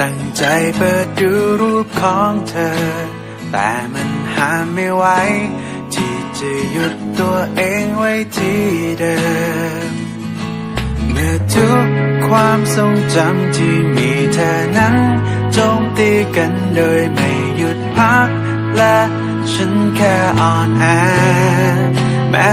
ตั้งใจเปิดดูรูปของเธอ แต่มันห้ามไม่ไหวที่จะหยุดตัวเองไว้ที่เดิม เมื่อทุกความทรงจำที่มีเธอนั้นโจมตีกันโดยไม่หยุดพัก และฉันแค่อ่อนแอแม้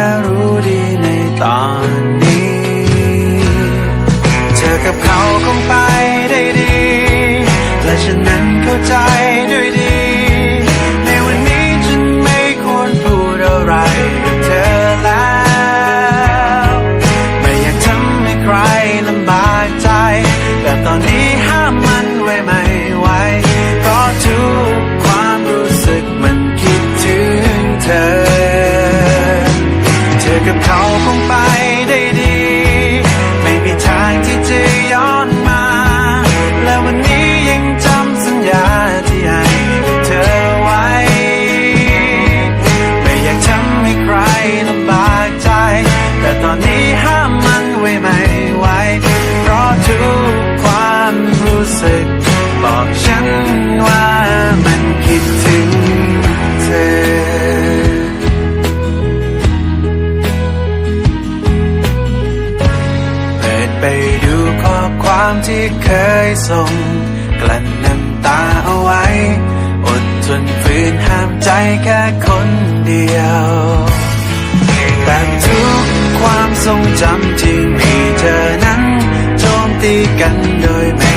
ฉันนั้นเข้าใจ ไปดูข้อความที่เคยส่ง กลั้นน้ำตาเอาไว้ อดทนฝืนห้ามใจแค่คนเดียวแต่ทุกความทรงจำที่มีเธอนั้นโจมตีกันโดยไม่